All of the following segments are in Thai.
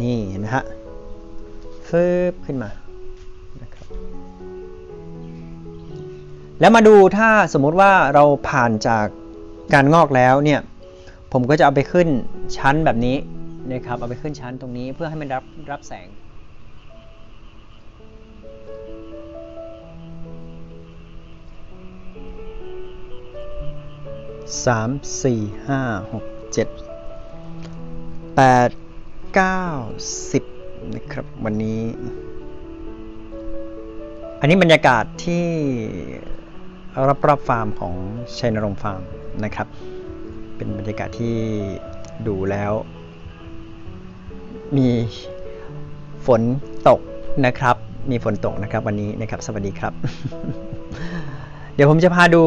นี่เห็นไหมฮะฟืบขึ้นมานะครับแล้วมาดูถ้าสมมติว่าเราผ่านจากการงอกแล้วเนี่ยผมก็จะเอาไปขึ้นชั้นแบบนี้นะครับเอาไปขึ้นชั้นตรงนี้เพื่อให้มันรับรับแสงสามสี่ห้าหกเจ็ดแปด เก้าสิบนะครับวันนี้ อันนี้บรรยากาศที่รับรอบฟาร์มของชัยนรงค์ฟาร์มนะครับ เป็นบรรยากาศที่ดูแล้ว มีฝนตกนะครับ มีฝนตกนะครับวันนี้นะครับ สวัสดีครับ เดี๋ยวผมจะพาดู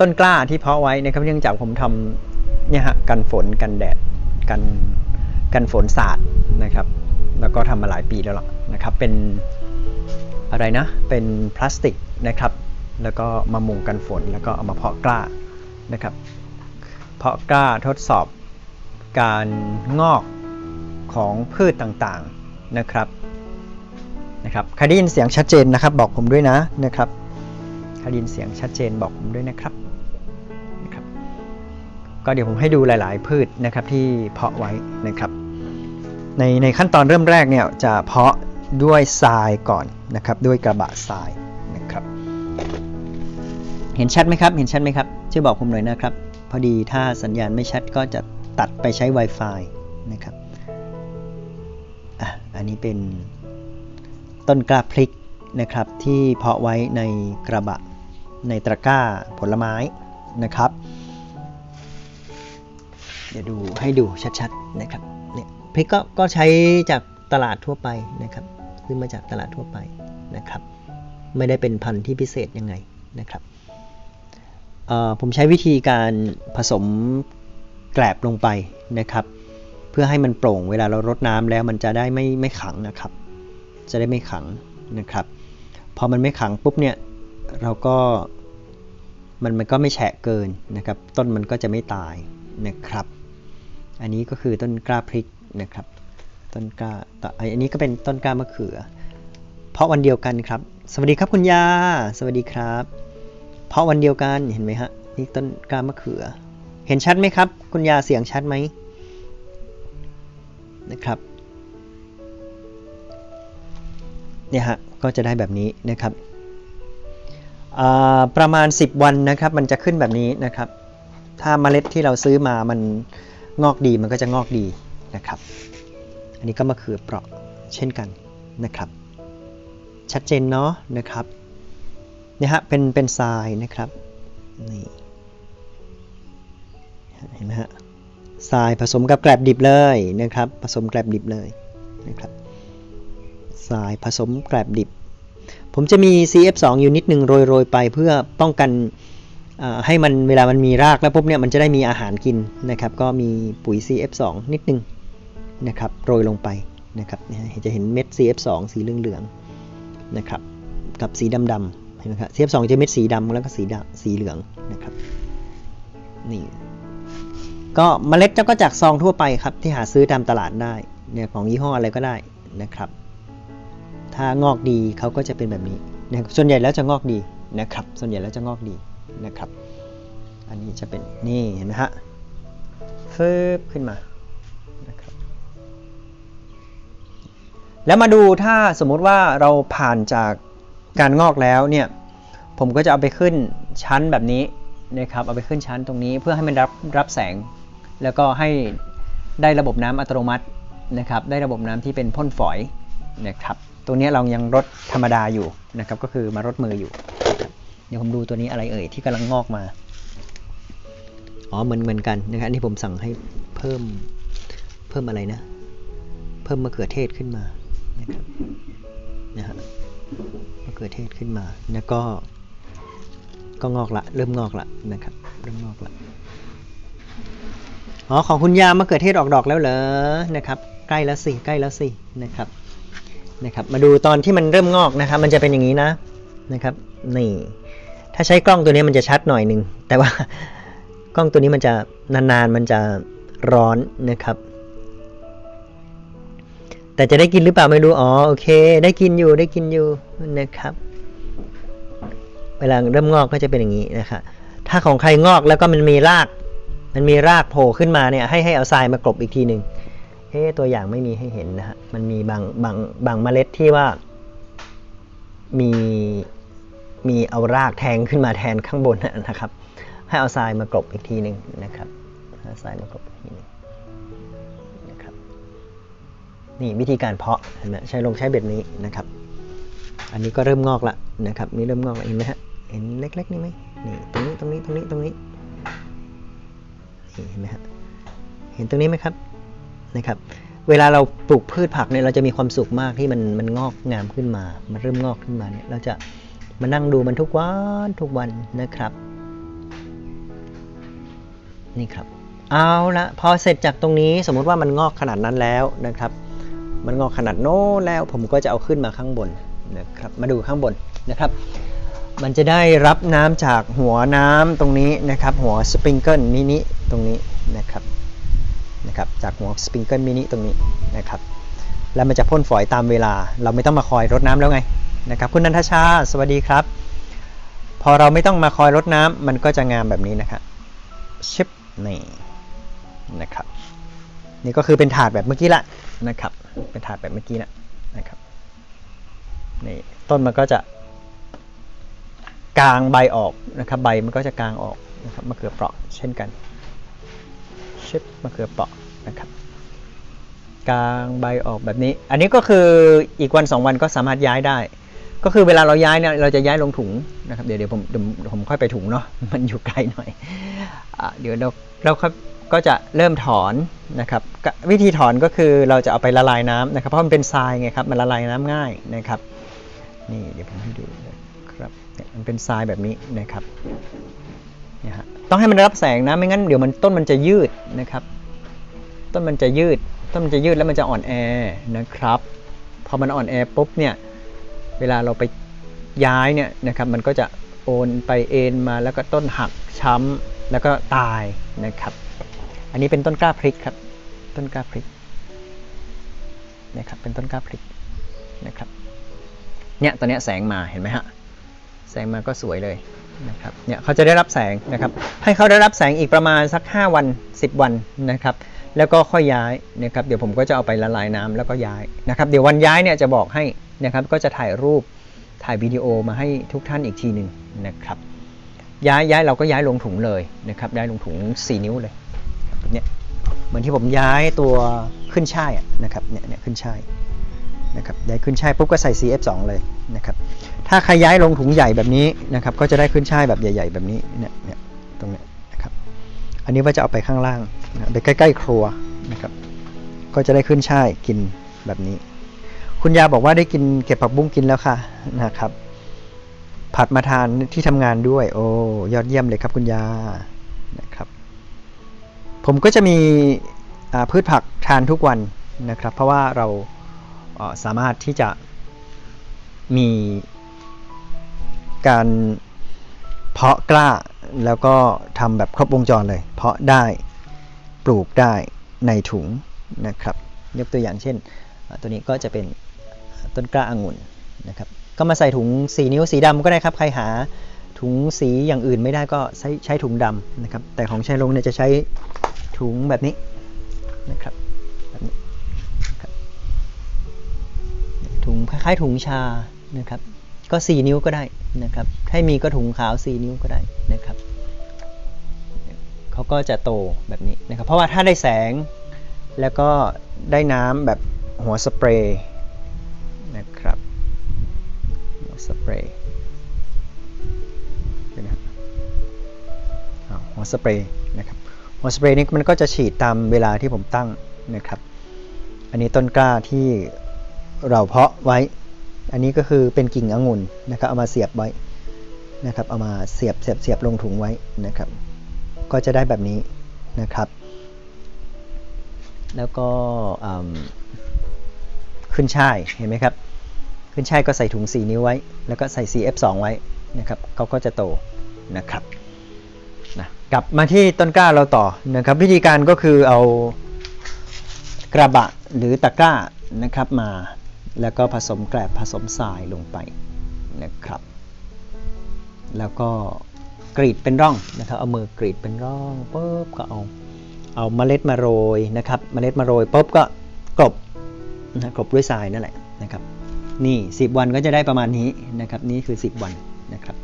ต้นกล้าที่เพาะไว้นะครับ เนื่องจากผมทำเนี่ยฮะกันฝนกันแดดกัน กันฝนศาสาดนะครับ แล้วก็ทำมาหลายปีแล้วล่ะนะครับ เป็นอะไรนะ เป็นพลาสติกนะครับ แล้วก็มามุงกันฝนแล้วก็เอามาเพาะกล้านะครับ เพาะกล้าทดสอบการงอกของพืชต่างๆนะครับนะครับใครได้ยินเสียงชัดเจนนะครับ บอกผมด้วยนะนะครับใครได้ยินเสียงชัดเจนบอกผมด้วยนะครับ ก็เดี๋ยวผมให้ดูหลาย ๆ พืชนะครับที่เพาะไว้นะครับ ในในขั้นตอนเริ่มแรกเนี่ยจะเพาะด้วยทรายก่อนนะครับ ด้วยกระบะทรายนะครับ เห็นชัดไหมครับ เห็นชัดไหมครับช่วยบอกผมหน่อยนะครับ พอดีถ้าสัญญาณไม่ชัดก็จะตัดไปใช้ Wi-Fi นะครับอะอันนี้เป็นต้นกล้าพริกนะครับที่เพาะไว้ในกระบะในตะกร้าผลไม้นะครับ เดี๋ยวดูให้ดูชัดๆนะครับเนี่ยพริกก็ก็ใช้จากตลาดทั่วไปนะครับซื้อมาจากตลาดทั่วไปนะครับ ไม่ได้เป็นพันธุ์ที่พิเศษยังไงนะครับเอ่อผมใช้วิธีการผสมแกลบลงไปนะครับ เพื่อให้มันโปร่งเวลาเรารดน้ำแล้วมันจะได้ไม่ไม่ขังนะครับ จะได้ไม่ขังนะครับพอมันไม่ขังปุ๊บเนี่ยเราก็มันมันก็ไม่แฉะเกินนะครับ ต้นมันก็จะไม่ตายนะครับ อันนี้ก็คือต้นกล้าพริกนะครับ ต้นกล้าต่ออันนี้ก็เป็นต้นกล้ามะเขือ เพราะวันเดียวกันครับ สวัสดีครับคุณยา สวัสดีครับ เพราะวันเดียวกันเห็นไหมฮะนี่ต้นกล้ามะเขือ เห็นชัดไหมครับ คุณยาเสียงชัดไหมนะครับเนี่ยฮะก็จะได้แบบนี้นะครับประมาณ 10 วันนะครับ มันจะขึ้นแบบนี้นะครับ ถ้าเมล็ดที่เราซื้อมามัน งอกดีมันก็จะงอกดีนะครับ อันนี้ก็มะเขือเปราะเช่นกันนะครับ ชัดเจนเนาะนะครับเนี่ยฮะเป็นเป็นทรายนะครับนี่เห็นไหมฮะทรายผสมกับแกลบดิบเลยนะครับ ผสมแกลบดิบเลยนะครับทรายผสมแกลบดิบ ผมจะมี CF2 อยู่นิดหนึ่งโรยๆไปเพื่อป้องกัน ให้มันเวลามันมีรากแล้วปุ๊บเนี่ยมันจะได้มีอาหารกินนะครับ ก็มีปุ๋ย CF2 นิดนึงนะครับโรยลงไปนะครับจะเห็นเม็ด CF2 สีเหลืองๆนะครับกับสีดำๆเห็นไหมครับ CF2 จะเม็ดสีดำแล้วก็สีดำสีเหลืองนะครับนี่ก็เมล็ดเจ้าก็จากซองทั่วไปครับที่หาซื้อตามตลาดได้เนี่ยของยี่ห้ออะไรก็ได้นะครับ ถ้างอกดีเขาก็จะเป็นแบบนี้นะครับส่วนใหญ่แล้วจะงอกดีนะครับ ส่วนใหญ่แล้วจะงอกดี นะครับ อันนี้จะเป็นนี่เห็นไหมฮะฟืบขึ้นมานะครับแล้วมาดูถ้าสมมุติว่าเราผ่านจากการงอกแล้วเนี่ยผมก็จะเอาไปขึ้นชั้นแบบนี้นะครับเอาไปขึ้นชั้นตรงนี้เพื่อให้มันรับรับแสง แล้วก็ให้ได้ระบบน้ำอัตโนมัตินะครับได้ระบบน้ำที่เป็นพ่นฝอยนะครับตัวนี้เรายังรดธรรมดาอยู่นะครับก็คือมารดมืออยู่นะ เดี๋ยวผมดูตัวนี้อะไรเอ่ยที่กำลังงอกมา อ๋อเหมือนเหมือนกันนะครับอันนี้ผมสั่งให้เพิ่มเพิ่มอะไรนะ เพิ่มมะเขือเทศขึ้นมานะครับนะฮะมะเขือเทศขึ้นมา แล้วก็ ก็งอกละ เริ่มงอกละนะครับ เริ่มงอกละอ๋อของคุณยามะเขือเทศออกดอกแล้วเหรอนะครับ ใกล้แล้วสิใกล้แล้วสินะครับนะครับ มาดูตอนที่มันเริ่มงอกนะครับ มันจะเป็นอย่างนี้นะนะครับ นี่ ถ้าใช้กล้องตัวนี้มันจะชัดหน่อยหนึ่งแต่ว่ากล้องตัวนี้มันจะนานๆมันจะร้อนนะครับ แต่จะได้กินหรือเปล่าไม่รู้อ๋อโอเค ได้กินอยู่ได้กินอยู่นะครับ เวลาเริ่มงอกก็จะเป็นอย่างนี้นะครับถ้าของใครงอกแล้วก็มันมีราก มันมีรากโผล่ขึ้นมาเนี่ยให้ให้เอาทรายมากลบอีกทีหนึ่งเอ๊ตัวอย่างไม่มีให้เห็นนะฮะมันมีบางบางบางเมล็ดที่ว่ามี มีเอารากแทงขึ้นมาแทนข้างบนนะครับ ให้เอาทรายมากลบอีกทีหนึ่งนะครับเอาทรายมากลบอีกทีนึงนะครับนี่วิธีการเพาะเห็นไหมใช้ลงใช้เบ็ดนี้นะครับ อันนี้ก็เริ่มงอกละนะครับนี่เริ่มงอกละเห็นไหมฮะเห็นเล็กๆนี่ไหมนี่ตรงนี้ตรงนี้ตรงนี้ตรงนี้นี่เห็นไหมฮะเห็นตรงนี้ไหมครับนะครับ เวลาเราปลูกพืชผักเนี่ยเราจะมีความสุขมากที่มันมันงอกงามขึ้นมา มันเริ่มงอกขึ้นมาเนี่ยเราจะ มานั่งดูมันทุกวันทุกวันนะครับ นี่ครับ เอาละพอเสร็จจากตรงนี้สมมุติว่ามันงอกขนาดนั้นแล้วนะครับ มันงอกขนาดโน้แล้ว ผมก็จะเอาขึ้นมาข้างบนนะครับ มาดูข้างบนนะครับ มันจะได้รับน้ำจากหัวน้ำตรงนี้นะครับ หัวสปริงเกิลมินิตรงนี้นะครับนะครับจากหัวสปริงเกิลมินิตรงนี้นะครับแล้วมันจะพ่นฝอยตามเวลา เราไม่ต้องมาคอยรดน้ำแล้วไง นะครับคุณนันทชา สวัสดีครับ พอเราไม่ต้องมาคอยรดน้ำมันก็จะงามแบบนี้นะครับชิปนี่นะครับ นี่ก็คือเป็นถาดแบบเมื่อกี้ละนะครับ เป็นถาดแบบเมื่อกี้นะนะครับนี่ต้นมันก็จะกลางใบออกนะครับใบมันก็จะกลางออกนะครับมะเขือเปราะเช่นกันชิปมะเขือเปราะนะครับกลางใบออกแบบนี้ อันนี้ก็คืออีกวันสองวันก็สามารถย้ายได้ ก็คือเวลาเราย้ายเนี่ยเราจะย้ายลงถุงนะครับเดี๋ยวเดี๋ยวผมเดี๋ยวผมค่อยไปถุงเนาะมันอยู่ไกลหน่อยอะเดี๋ยวเราเราค่อยก็จะเริ่มถอนนะครับ วิธีถอนก็คือเราจะเอาไปละลายน้ำนะครับเพราะมันเป็นทรายไงครับมันละลายน้ำง่ายนะครับนี่เดี๋ยวผมให้ดูนะครับเนี่ยมันเป็นทรายแบบนี้นะครับนี่ฮะต้องให้มันรับแสงนะไม่งั้นเดี๋ยวมันต้นมันจะยืดนะครับ ต้นมันจะยืด ต้นมันจะยืดแล้วมันจะอ่อนแอนะครับพอมันอ่อนแอปุ๊บเนี่ย เวลาเราไปย้ายเนี่ยนะครับมันก็จะโอนไปเอ็นมาแล้วก็ต้นหักช้ำแล้วก็ตายนะครับ อันนี้เป็นต้นกล้าพริกครับ ต้นกล้าพริกนะครับเป็นต้นกล้าพริกนะครับเนี่ยตอนนี้แสงมาเห็นไหมฮะแสงมาก็สวยเลยนะครับเนี่ยเขาจะได้รับแสงนะครับ ให้เขาได้รับแสงอีกประมาณสัก 5 วัน 10 วันนะครับ แล้วก็ค่อยย้ายนะครับ เดี๋ยวผมก็จะเอาไปละลายน้ำแล้วก็ย้ายนะครับ เดี๋ยววันย้ายเนี่ยจะบอกให้ นะครับ ก็จะถ่ายรูปถ่ายวิดีโอมาให้ทุกท่านอีกทีหนึ่งนะครับ ย้ายย้ายเราก็ย้ายลงถุงเลยนะครับย้ายลงถุง 4 นิ้วเลยเนี้ยเหมือนที่ผมย้ายตัวขึ้นช่ายนะครับเนี่ยเนี่ยขึ้นช่ายนะครับได้ขึ้นช่ายปุ๊บก็ใส่ CF2 เลยนะครับ ถ้าใครย้ายลงถุงใหญ่แบบนี้นะครับ ก็จะได้ขึ้นช่ายแบบใหญ่ ๆ แบบนี้เนี่ยเนี่ยตรงเนี้ยนะครับ อันนี้ว่าจะเอาไปข้างล่างไปใกล้ ๆ ครัวนะครับ ก็จะได้ขึ้นช่ายกินแบบนี้ คุณยาบอกว่าได้กินเก็บผักบุ้งกินแล้วค่ะนะครับ ผัดมาทานที่ทำงานด้วย โอ้ยอดเยี่ยมเลยครับคุณยานะครับ ผมก็จะมีพืชผักทานทุกวันนะครับ เพราะว่าเราเสามารถที่จะมีการเพาะกล้าแล้วก็ทำแบบครบวงจรเลย เพาะได้ปลูกได้ในถุงนะครับ ยกตัวอย่างเช่น ตัวนี้ก็จะเป็น ต้นกล้าองุ่นนะครับก็มาใส่ถุงสีนิ้วสีดำก็ได้ครับใครหาถุงสีอย่างอื่นไม่ได้ก็ใช้ใช้ถุงดำนะครับแต่ของชัยลงเนี่ยจะใช้ถุงแบบนี้นะครับแบบนี้ถุงคล้ายๆถุงชานะครับก็ 4 นิ้วก็ได้นะครับถ้ามีก็ถุงขาว 4 นิ้วก็ได้นะครับเขาก็จะโตแบบนี้นะครับเพราะว่าถ้าได้แสงแล้วก็ได้น้ำแบบหัวสเปรย์ สเปรย์นะหัวสเปรย์นะครับหัวสเปรย์นี้มันก็จะฉีดตามเวลาที่ผมตั้งนะครับ อันนี้ต้นกล้าที่เราเพาะไว้ อันนี้ก็คือเป็นกิ่งองุ่นนะครับเอามาเสียบไว้นะครับ เอามาเสียบเสียบเสียบลงถุงไว้นะครับ ก็จะได้แบบนี้นะครับ แล้วก็ขึ้นช่ายเห็นไหมครับ ขึ้นช่ายก็ใส่ถุง 4 นิ้วไว้ แล้วก็ใส่ CF2 ไว้นะครับเขาก็จะโตนะครับนะกลับมาที่ต้นกล้าเราต่อนะครับ วิธีการก็คือเอากระบะหรือตะกร้านะครับมาแล้วก็ผสมแกลบผสมทรายลงไปนะครับ แล้วก็กรีดเป็นร่องนะครับ เอามือกรีดเป็นร่องปุ๊บก็เอาเอาเมล็ดมาโรยนะครับ เมล็ดมาโรยปุ๊บก็กลบนะกลบด้วยทรายนั่นแหละนะครับ นี่ 10 วันก็จะได้ประมาณนี้นะครับ นี่คือ 10 วันนะครับ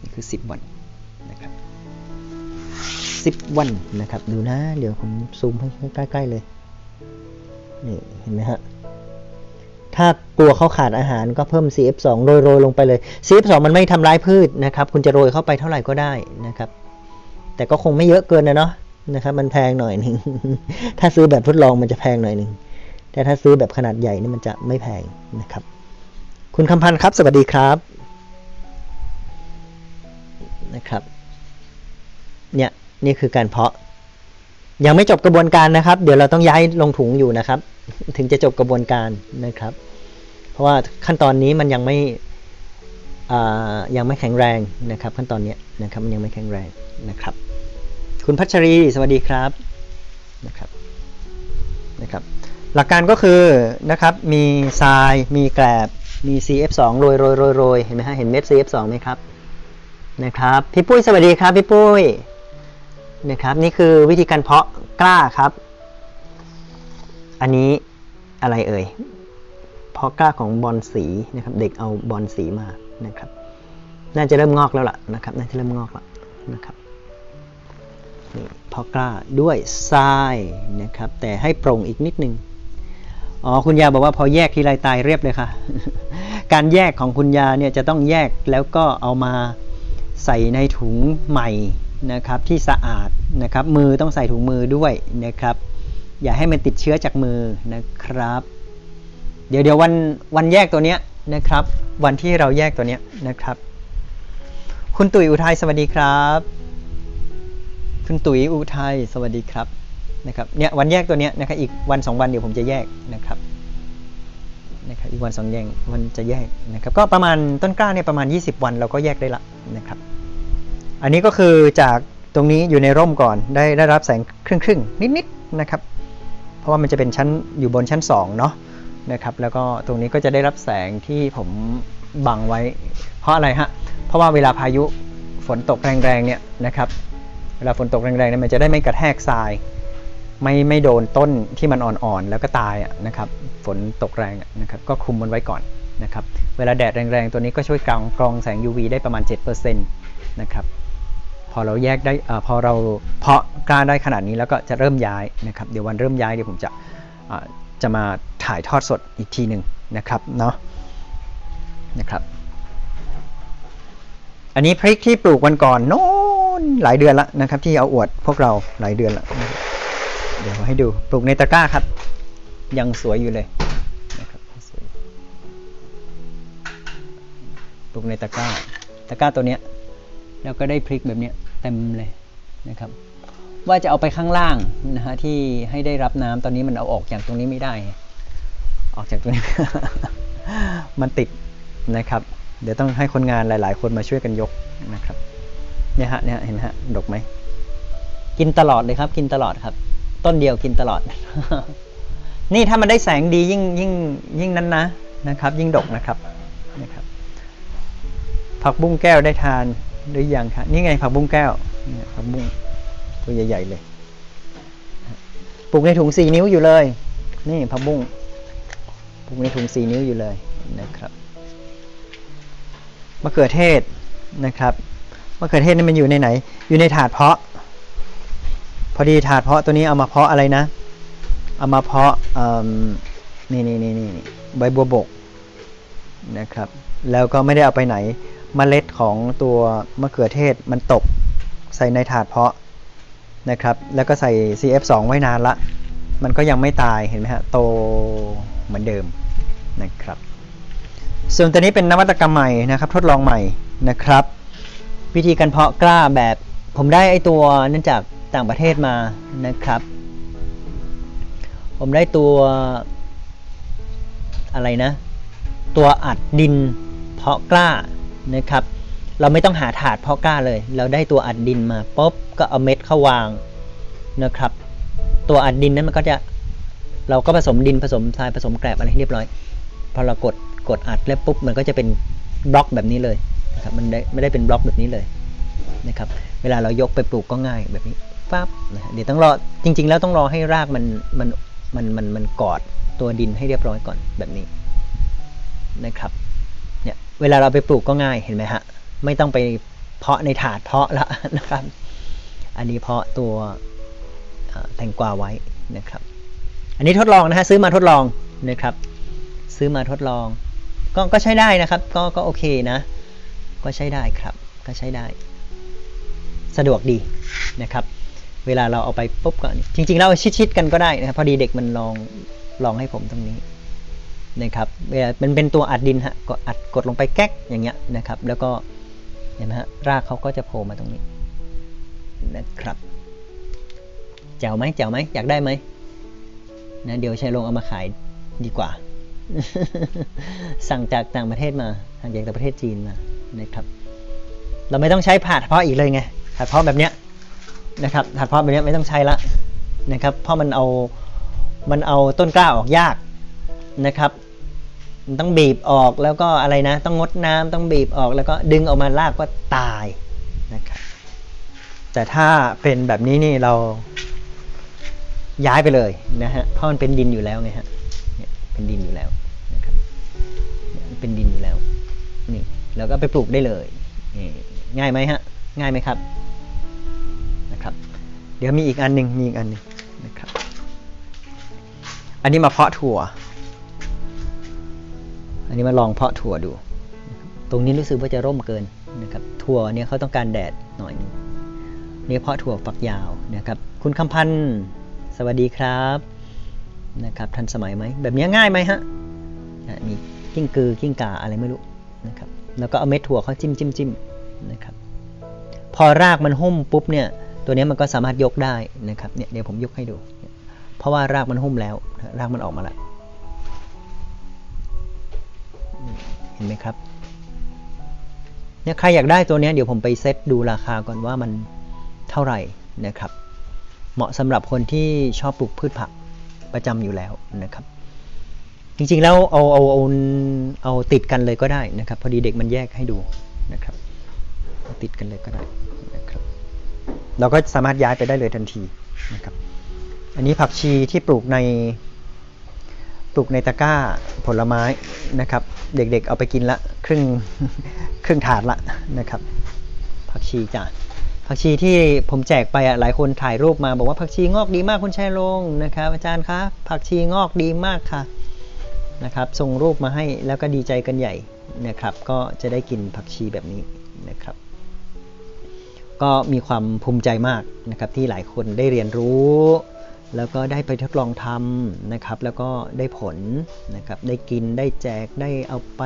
นี่คือ 10 วันนะครับ10 วันนะครับ ดูนะ เดี๋ยวผมซูมให้ใกล้ๆเลยนี่เห็นไหมฮะถ้ากลัวเขาขาดอาหารก็เพิ่ม CF2 โรยโรยลงไปเลย CF2 มันไม่ทำร้ายพืชนะครับ คุณจะโรยเข้าไปเท่าไหร่ก็ได้นะครับ แต่ก็คงไม่เยอะเกินนะเนาะนะครับ มันแพงหน่อยหนึ่ง ถ้าซื้อแบบทดลองมันจะแพงหน่อยหนึ่ง แต่ถ้าซื้อแบบขนาดใหญ่นี่มันจะไม่แพงนะครับ คุณคำพันธ์ครับ สวัสดีครับนะครับเนี่ยนี่คือการเพาะ ยังไม่จบกระบวนการนะครับ เดี๋ยวเราต้องย้ายลงถุงอยู่นะครับ ถึงจะจบกระบวนการนะครับ เพราะว่าขั้นตอนนี้มันยังไม่อ่ายังไม่แข็งแรงนะครับ ขั้นตอนนี้นะครับมันยังไม่แข็งแรงนะครับ คุณพัชรี สวัสดีครับ หลักการก็คือนะครับมีทรายมีแกลบมี CF2 โรยโรยโรยโรยเห็นไหมฮะเห็นเม็ด CF2 ไหมครับนะครับพี่ปุ้ยสวัสดีครับพี่ปุ้ยนะครับนี่คือวิธีการเพาะกล้าครับ อันนี้อะไรเอ่ยเพาะกล้าของบอลสีนะครับเด็กเอาบอลสีมานะครับ น่าจะเริ่มงอกแล้วล่ะนะครับน่าจะเริ่มงอกแล้วนะครับนี่เพาะกล้าด้วยทรายนะครับแต่ให้โปร่งอีกนิดนึง อ๋อคุณยาบอกว่าพอแยกทีไรตายเรียบเลยค่ะ การแยกของคุณยาเนี่ยจะต้องแยกแล้วก็เอามาใส่ในถุงใหม่นะครับที่สะอาดนะครับมือต้องใส่ถุงมือด้วยนะครับ อย่าให้มันติดเชื้อจากมือนะครับ เดี๋ยวเดี๋ยววันวันแยกตัวเนี้ยนะครับ วันที่เราแยกตัวเนี้ยนะครับ คุณตุ๋ยอุทัยสวัสดีครับ คุณตุ๋ยอุทัยสวัสดีครับ นะครับเนี่ยวันแยกตัวเนี้ยนะครับอีกวันสองวันเดี๋ยวผมจะแยกนะครับนะครับอีกวันสองแยกวันจะแยกนะครับก็ประมาณต้นกล้าเนี่ยประมาณ 20 วันเราก็แยกได้ละนะครับ อันนี้ก็คือจากตรงนี้อยู่ในร่มก่อนได้ได้รับแสงครึ่งครึ่งนิดๆนะครับ เพราะว่ามันจะเป็นชั้นอยู่บนชั้น2เนาะนะครับแล้วก็ตรงนี้ก็จะได้รับแสงที่ผมบังไว้ เพราะอะไรฮะเพราะว่าเวลาพายุฝนตกแรงๆเนี่ยนะครับเวลาฝนตกแรงๆเนี่ยมันจะได้ไม่กระแทกทราย ไม่ไม่โดนต้นที่มันอ่อนๆแล้วก็ตายนะครับ ฝนตกแรงนะครับ ก็คุมมันไว้ก่อนนะครับ เวลาแดดแรงๆ ตัวนี้ก็ช่วยกรองกรองแสง UV ได้ประมาณ 7%นะครับ พอเราแยกได้อพอเราเพาะกล้าได้ขนาดนี้แล้วก็จะเริ่มย้ายนะครับ เดี๋ยววันเริ่มย้ายเดี๋ยวผมจะจะมาถ่ายทอดสดอีกทีหนึ่งนะครับเนาะนะครับ อันนี้พริกที่ปลูกวันก่อนโน้นหลายเดือนละนะครับ ที่เอาอวดพวกเราหลายเดือนละ เดี๋ยวให้ดูปลูกในตะกร้าครับ ยังสวยอยู่เลยนะครับสวยปลูกในตะกร้า ตะกร้าตัวเนี้ยแล้วก็ได้พริกแบบเนี้ยเต็มเลยนะครับ ว่าจะเอาไปข้างล่างนะฮะที่ให้ได้รับน้ำตอนนี้มันเอาออกจากตรงนี้ไม่ได้ ออกจากตรงนี้ มันติดนะครับ เดี๋ยวต้องให้คนงานหลาย ๆ คนมาช่วยกันยกนะครับเนี่ยฮะเนี่ยเห็นฮะดกไหมกินตลอดเลยครับ กินตลอดครับ ต้นเดียวกินตลอด นี่ถ้ามันได้แสงดียิ่งยิ่งยิ่งนั้นนะนะครับ ยิ่งดกนะครับนะครับ ผักบุ้งแก้วได้ทานหรือยังครับนี่ไงผักบุ้งแก้วผักบุ้งตัวใหญ่ๆเลยปลูกในถุงสี่นิ้วอยู่เลย นี่ผักบุ้งปลูกในถุงสี่นิ้วอยู่เลยนะครับมะเขือเทศนะครับมะเขือเทศนี่มันอยู่ในไหน อยู่ในถาดเพาะ พอดีถาดเพาะตัวนี้เอามาเพาะอะไรนะ เอามาเพาะนี่นี่นี่นี่ใบบัวบกนะครับ แล้วก็ไม่ได้เอาไปไหนเมล็ดของตัวมะเขือเทศมันตกใส่ในถาดเพาะนะครับ แล้วก็ใส่ CF2 ไว้นานละ มันก็ยังไม่ตายเห็นไหมฮะ โตเหมือนเดิมนะครับ ส่วนตัวนี้เป็นนวัตกรรมใหม่นะครับ ทดลองใหม่นะครับ วิธีการเพาะกล้าแบบผมได้ไอตัวนั่นจาก ต่างประเทศมานะครับ ผมได้ตัวอะไรนะ ตัวอัดดินเพาะกล้านะครับ เราไม่ต้องหาถาดเพาะกล้าเลย เราได้ตัวอัดดินมาปุ๊บก็เอาเม็ดเข้าวางนะครับ ตัวอัดดินนั้นมันก็จะเราก็ผสมดินผสมทรายผสมแกลบอะไรให้เรียบร้อย พอเรากดกดอัดแล้วปุ๊บมันก็จะเป็นบล็อกแบบนี้เลยนะครับมันได้ไม่ได้เป็นบล็อกแบบนี้เลยนะครับ เวลาเรายกไปปลูกก็ง่ายแบบนี้ ปั๊บนะเดี๋ยวต้องรอจริง ๆ แล้วต้องรอให้รากมันมันมันมันมันกอดตัวดินให้เรียบร้อยก่อนแบบนี้นะครับเนี่ยเวลาเราไปปลูกก็ง่ายเห็นไหมฮะไม่ต้องไปเพาะในถาดเพาะละนะครับ อันนี้เพาะตัวแตงกวาไว้นะครับ อันนี้ทดลองนะฮะซื้อมาทดลองนะครับ ซื้อมาทดลอง ก็ก็ใช้ได้นะครับ ก็ก็โอเคนะ ก็ใช้ได้ครับ ก็ใช้ได้ สะดวกดีนะครับ เวลาเราเอาไปปุ๊บก็จริงๆเราชิดๆกันก็ได้นะครับ พอดีเด็กมันลองลองให้ผมตรงนี้นะครับเวลามันเป็นตัวอัดดินฮะก็อัดกดลงไปแก๊กอย่างเงี้ยนะครับ แล้วก็เห็นไหมฮะรากเขาก็จะโผล่มาตรงนี้นะครับแจ๋วไหมแจ๋วไหมอยากได้ไหมนะเดี๋ยวชัยลงเอามาขายดีกว่า สั่งจากต่างประเทศมาสั่งจากต่างประเทศจีนมานะครับ เราไม่ต้องใช้ผ่าดเพาะอีกเลยไงผ่าดเพาะแบบเนี้ย นะครับผ่าดเพาะแบบนี้ไม่ต้องใช้ละนะครับเพราะมันเอามันเอาต้นกล้าออกยากนะครับมันต้องบีบออกแล้วก็อะไรนะ ต้องงดน้ำต้องบีบออกแล้วก็ดึงออกมารากก็ตายนะครับแต่ถ้าเป็นแบบนี้นี่เราย้ายไปเลยนะฮะเพราะมันเป็นดินอยู่แล้วไงฮะเนี่ยเป็นดินอยู่แล้วนะครับเป็นดินอยู่แล้วนี่แล้วก็ไปปลูกได้เลยง่ายไหมฮะง่ายไหมครับ ดี๋ยวมีอีกอันหนึ่งมีอีกอันหนึ่งนะครับ อันนี้มาเพาะถั่ว อันนี้มาลองเพาะถั่วดู ตรงนี้รู้สึกว่าจะร่มเกินนะครับ ถั่วเนี่ยเขาต้องการแดดหน่อยนึงนี่เพาะถั่วฝักยาวนะครับ คุณคำพันธ์สวัสดีครับนะครับ ทันสมัยไหม แบบนี้ง่ายไหมฮะอะมีกิ้งกือกิ้งกาอะไรไม่รู้นะครับ แล้วก็เอาเม็ดถั่วเขาจิ้มจิ้มจิ้มนะครับ พอรากมันหุ้มปุ๊บเนี่ย ตัวนี้มันก็สามารถยกได้นะครับเนี่ยเดี๋ยวผมยกให้ดู เพราะว่ารากมันหุ้มแล้ว รากมันออกมาแล้วเห็นไหมครับเนี่ยใครอยากได้ตัวนี้เดี๋ยวผมไปเซตดูราคาก่อนว่ามันเท่าไหร่นะครับ เหมาะสำหรับคนที่ชอบปลูกพืชผักประจำอยู่แล้วนะครับ จริงๆแล้วเอาเอาเอาเอาติดกันเลยก็ได้นะครับ พอดีเด็กมันแยกให้ดูนะครับ ติดกันเลยก็ได้ เราก็สามารถย้ายไปได้เลยทันทีนะครับ อันนี้ผักชีที่ปลูกในปลูกในตะกร้าผลไม้นะครับ เด็กๆเอาไปกินละครึ่งครึ่งถาดละนะครับ ผักชีจ้ะผักชีที่ผมแจกไปอะหลายคนถ่ายรูปมา บอกว่าผักชีงอกดีมากคุณชัยลงนะครับ อาจารย์คะผักชีงอกดีมากค่ะนะครับ ส่งรูปมาให้แล้วก็ดีใจกันใหญ่นะครับ ก็จะได้กินผักชีแบบนี้นะครับ ก็มีความภูมิใจมากนะครับที่หลายคนได้เรียนรู้ แล้วก็ได้ไปทดลองทำนะครับ แล้วก็ได้ผลนะครับได้กินได้แจกได้เอาไป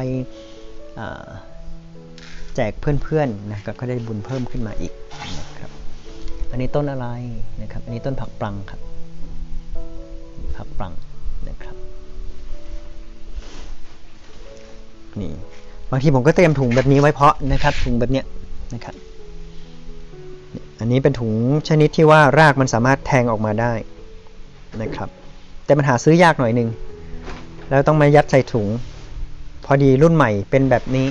แจกเพื่อนๆนะครับก็ได้บุญเพิ่มขึ้นมาอีกนะครับอันนี้ต้นอะไรนะครับ อันนี้ต้นผักปลังครับผักปลังนะครับนี่บางทีผมก็เตรียมถุงแบบนี้ไว้เพาะนะครับถุงแบบเนี้ยนะครับ อันนี้เป็นถุงชนิดที่ว่ารากมันสามารถแทงออกมาได้นะครับ แต่มันหาซื้อยากหน่อยหนึ่งแล้วต้องมายัดใส่ถุง พอดีรุ่นใหม่เป็นแบบนี้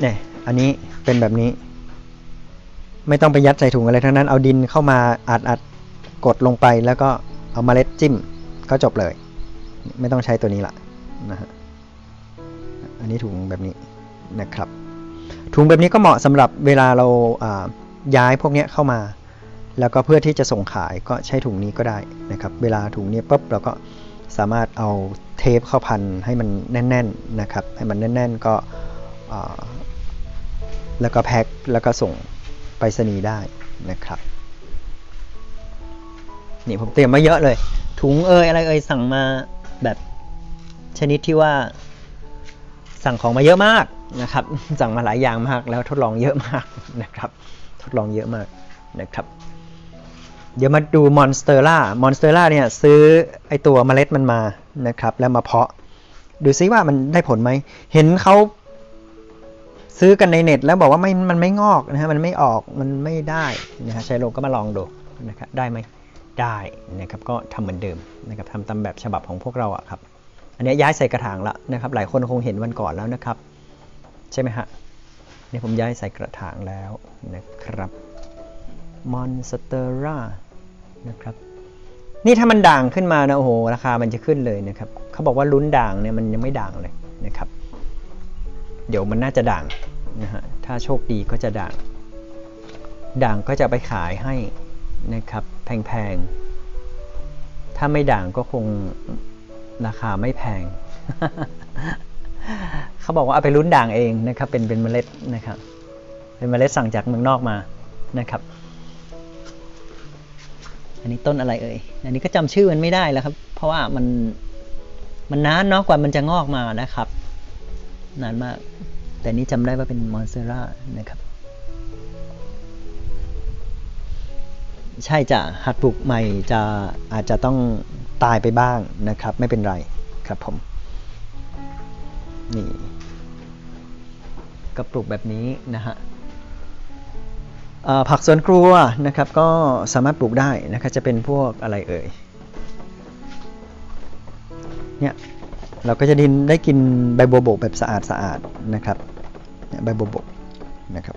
เนี่ยอันนี้เป็นแบบนี้ ไม่ต้องไปยัดใส่ถุงอะไรทั้งนั้นเอาดินเข้ามาอัดอัดกดลงไปแล้วก็เอามาเล็ดจิ้มก็จบเลย ไม่ต้องใช้ตัวนี้ละนะฮะอันนี้ถุงแบบนี้นะครับ ถุงแบบนี้ก็เหมาะสำหรับเวลาเราอ่า ย้ายพวกนี้เข้ามา แล้วก็เพื่อที่จะส่งขายก็ใช้ถุงนี้ก็ได้นะครับเวลาถุงนี้ปุ๊บเราก็สามารถเอาเทปเข้าพันให้มันแน่นๆนะครับให้มันแน่น ๆ ก็แล้วก็แพ็คแล้วก็ส่งไปรษณีย์ได้นะครับนี่ผมเตรียมมาเยอะเลย ถุงเอ่ยอะไรเอ่ยสั่งมาแบบชนิดที่ว่าสั่งของมาเยอะมากนะครับ สั่งมาหลายอย่างมากแล้วทดลองเยอะมากนะครับ ทดลองเยอะมากนะครับ เดี๋ยวมาดูมอนสเตอร่ามอนสเตอร่าเนี่ยซื้อไอตัวเมล็ดมันมานะครับ แล้วมาเพาะ ดูซิว่ามันได้ผลไหม เห็นเขาซื้อกันในเน็ตแล้วบอกว่าไม่มันไม่งอกนะฮะมันไม่ออกมันไม่ได้นะฮะชัยโลก็มาลองดูนะครับได้ไหมได้นะครับก็ทำเหมือนเดิมนะครับทำตามแบบฉบับของพวกเราอะครับ อันนี้ย้ายใส่กระถางละนะครับ หลายคนคงเห็นวันก่อนแล้วนะครับ ใช่ไหมฮะ นี่ผมย้ายใส่กระถางแล้วนะครับมอนสเตอร่านะครับนี่ถ้ามันด่างขึ้นมานะโอ้โหราคามันจะขึ้นเลยนะครับเขาบอกว่าลุ้นด่างเนี่ยมันยังไม่ด่างเลยนะครับ เดี๋ยวมันน่าจะด่างนะฮะถ้าโชคดีก็จะด่าง ด่างก็จะไปขายให้นะครับแพงๆ ถ้าไม่ด่างก็คงราคาไม่แพง เขาบอกว่าเอาไปลุ้นด่างเองนะครับ เป็นเป็นเมล็ดนะครับ เป็นเมล็ดสั่งจากเมืองนอกมานะครับ อันนี้ต้นอะไรเอ่ย อันนี้ก็จำชื่อมันไม่ได้แล้วครับ เพราะว่ามันมันนานเนาะกว่ามันจะงอกมานะครับ นานมาก แต่นี้จำได้ว่าเป็นมอนเซรานะครับ ใช่จะหัดปลูกใหม่จะอาจจะต้องตายไปบ้างนะครับ ไม่เป็นไรครับผม นี่ก็ปลูกแบบนี้นะฮะผักสวนครัวนะครับก็สามารถปลูกได้นะครับจะเป็นพวกอะไรเอ่ยเนี่ยเราก็จะดินได้กินใบบัวบกแบบสะอาดสะอาดๆนะครับเนี่ยใบบัวบกนะครับ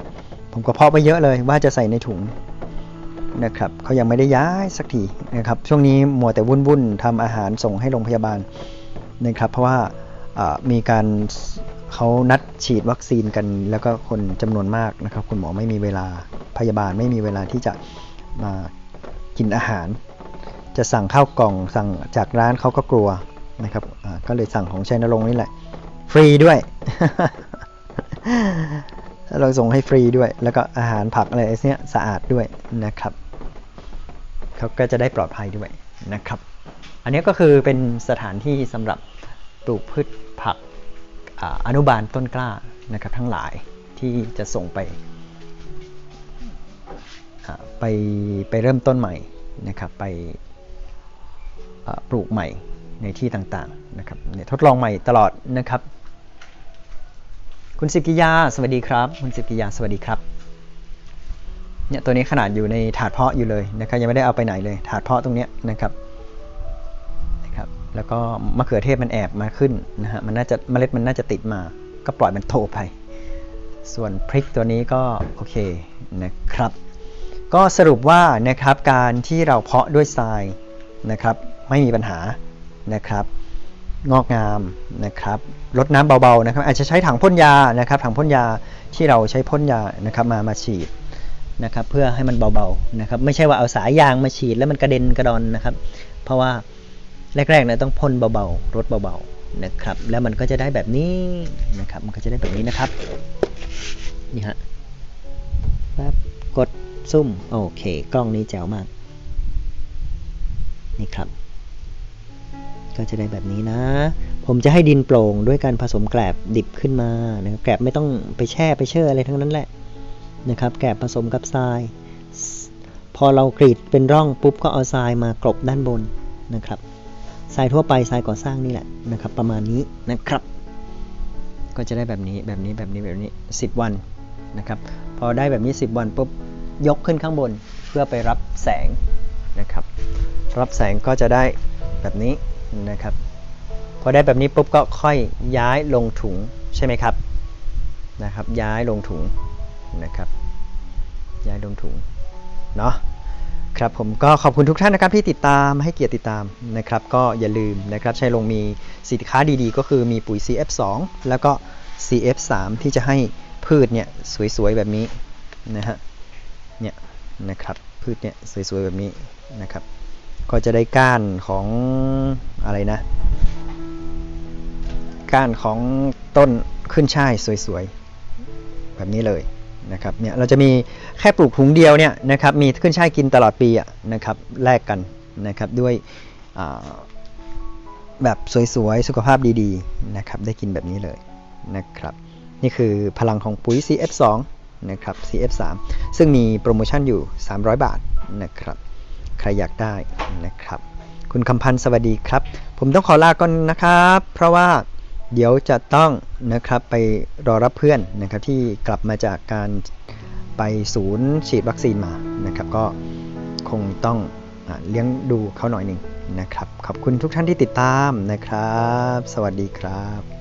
ผมก็เพาะไปเยอะเลยว่าจะใส่ในถุงนะครับเขายังไม่ได้ย้ายสักทีนะครับช่วงนี้มัวแต่วุ่นวุ่นๆทำอาหารส่งให้โรงพยาบาลนะครับเพราะว่า มีการเขานัดฉีดวัคซีนกัน แล้วก็คนจำนวนมากนะครับ คุณหมอไม่มีเวลาพยาบาลไม่มีเวลาที่จะมากินอาหาร จะสั่งข้าวกล่องสั่งจากร้านเขาก็กลัวนะครับก็เลยสั่งของชัยนรงค์นี่แหละ ฟรีด้วย เราส่งให้ฟรีด้วย แล้วก็อาหารผักอะไรเนี้ยสะอาดด้วยนะครับเขาก็จะได้ปลอดภัยด้วยนะครับ อันนี้ก็คือเป็นสถานที่สำหรับปลูกพืช อนุบาลต้นกล้านะครับทั้งหลายที่จะส่งไปไปไปเริ่มต้นใหม่นะครับไปปลูกใหม่ในที่ต่างๆนะครับทดลองใหม่ตลอดนะครับ คุณสิกิยาสวัสดีครับ คุณสิกิยาสวัสดีครับเนี่ยตัวนี้ขนาดอยู่ในถาดเพาะอยู่เลยนะครับยังไม่ได้เอาไปไหนเลยถาดเพาะตรงเนี้ยนะครับ แล้วก็มะเขือเทศมันแอบมาขึ้นนะฮะมันน่าจะเมล็ดมันน่าจะติดมา ก็ปล่อยมันโตไป ส่วนพริกตัวนี้ก็โอเคนะครับ ก็สรุปว่านะครับการที่เราเพาะด้วยทรายนะครับไม่มีปัญหานะครับงอกงามนะครับลดน้ำเบาๆนะครับอาจจะใช้ถังพ่นยานะครับถังพ่นยาที่เราใช้พ่นยานะครับมามาฉีดนะครับเพื่อให้มันเบาๆนะครับไม่ใช่ว่าเอาสายยางมาฉีดแล้วมันกระเด็นกระดอนนะครับ เพราะว่า แรกๆเนี่ยต้องพ่นเบาๆรดเบาๆนะครับ แล้วมันก็จะได้แบบนี้นะครับ มันก็จะได้แบบนี้นะครับนี่ฮะปั๊บกดซุ่มโอเค กล้องนี้แจ๋วมาก นี่ครับ ก็จะได้แบบนี้นะ ผมจะให้ดินโปร่งด้วยการผสมแกลบดิบขึ้นมานะครับแกลบไม่ต้องไปแช่ไปเชื่ออะไรทั้งนั้นแหละนะครับ แกลบผสมกับทราย พอเรากรีดเป็นร่องปุ๊บก็เอาทรายมากรบด้านบนนะครับ ทรายทั่วไปทรายก่อสร้างนี่แหละนะครับ ประมาณนี้นะครับ ก็จะได้แบบนี้แบบนี้แบบนี้แบบนี้ 10 วันนะครับ พอได้แบบนี้ 10 วันปุ๊บยกขึ้นข้างบนเพื่อไปรับแสงนะครับ รับแสงก็จะได้แบบนี้นะครับ พอได้แบบนี้ปุ๊บก็ค่อยย้ายลงถุงใช่ไหมครับนะครับ ย้ายลงถุงนะครับ ย้ายลงถุงเนาะ ครับผมก็ขอบคุณทุกท่านนะครับที่ติดตามให้เกียรติติดตามนะครับ ก็อย่าลืมนะครับชัยลงมีสินค้าดีๆ ก็คือมีปุ๋ย CF2 แล้วก็ CF3 ที่จะให้พืชเนี่ยสวยๆแบบนี้นะฮะเนี่ยนะครับพืชเนี่ยสวยๆแบบนี้นะครับ ก็จะได้ก้านของอะไรนะ ก้านของต้นขึ้นช่ายสวยๆ แบบนี้เลย นะครับเนี่ยเราจะมีแค่ปลูกถุงเดียวเนี่ยนะครับมีขึ้นช่ายกินตลอดปีอะนะครับแลกกันนะครับด้วยแบบสวยๆ สุขภาพดีๆนะครับได้กินแบบนี้เลยนะครับนี่คือพลังของปุ๋ย CF2 นะครับ CF3 ซึ่งมีโปรโมชั่นอยู่ 300 บาทนะครับใครอยากได้นะครับ คุณคำพันธ์สวัสดีครับ ผมต้องขอลาก่อนนะครับ เพราะว่า เดี๋ยวจะต้องนะครับไปรอรับเพื่อนนะครับที่กลับมาจากการไปศูนย์ฉีดวัคซีนมานะครับ ก็คงต้องอเลี้ยงดูเขาหน่อยหนึ่งนะครับ ขอบคุณทุกท่านที่ติดตามนะครับ สวัสดีครับ